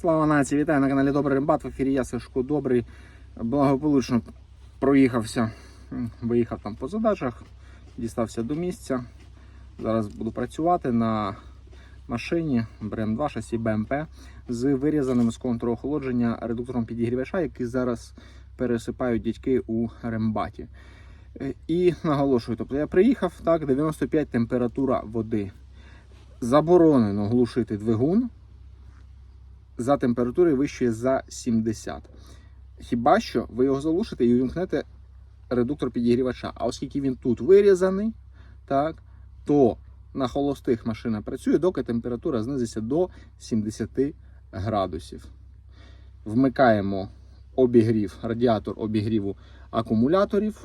Слава нації, вітаю на каналі Добрий Рембат. В ефірі я Сашко Добрий. Благополучно проїхався, виїхав там по задачах, дістався до місця. Зараз буду працювати на машині БРМ 2 шасі БМП з вирізаним з контуру охолодження редуктором підігрівача, який зараз пересипають дядьки у рембаті. І наголошую, тобто я приїхав, так, 95 температура води. Заборонено глушити двигун за температурою вищої за 70. Хіба що ви його залишите і увімкнете редуктор підігрівача. А оскільки він тут вирізаний, так, то на холостих машина працює, доки температура знизиться до 70 градусів. Вмикаємо обігрів, радіатор обігріву акумуляторів.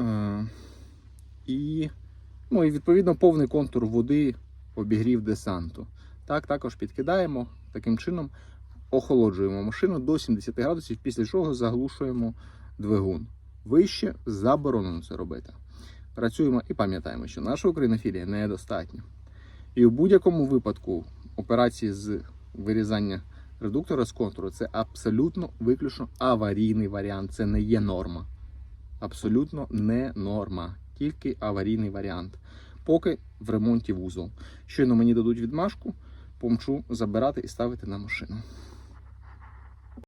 Е, і, ну, і відповідно повний контур води обігрів десанту. Так, також підкидаємо, таким чином охолоджуємо машину до 70 градусів, після чого заглушуємо двигун. Вище заборонено це робити. Працюємо і пам'ятаємо, що наша українофілія недостатня. І у будь-якому випадку операції з вирізання редуктора з контуру це абсолютно виключно аварійний варіант. Це не є норма. Абсолютно не норма, тільки аварійний варіант. Поки в ремонті вузол. Щойно мені дадуть відмашку, помчу забирати і ставити на машину.